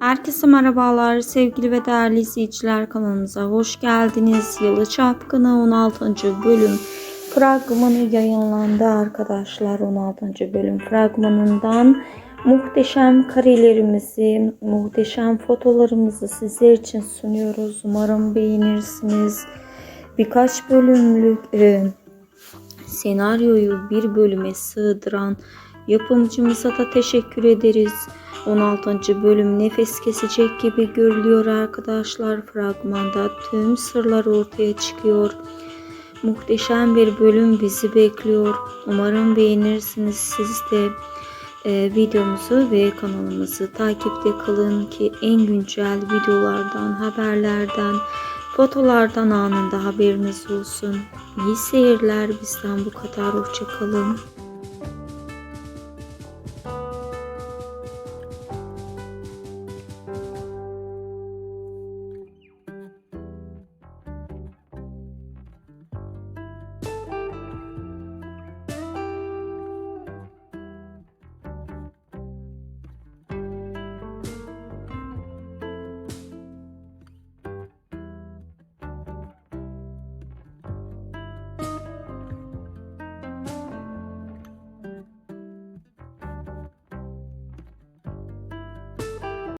Herkese merhabalar sevgili ve değerli izleyiciler kanalımıza hoş geldiniz. Yalı Çapkını 16. bölüm fragmanı yayınlandı arkadaşlar. 16. bölüm fragmanından muhteşem karelerimizi, muhteşem fotolarımızı sizler için sunuyoruz. Umarım beğenirsiniz. Birkaç bölümlük e, senaryoyu bir bölüme sığdıran yapımcımıza da teşekkür ederiz. 16. bölüm nefes kesecek gibi görülüyor arkadaşlar. Fragmanda tüm sırlar ortaya çıkıyor. Muhteşem bir bölüm bizi bekliyor. Umarım beğenirsiniz siz de. e, videomuzu ve kanalımızı takipte kalın ki en güncel videolardan, haberlerden, fotolardan anında haberiniz olsun. İyi seyirler bizden bu kadar. Hoşçakalın.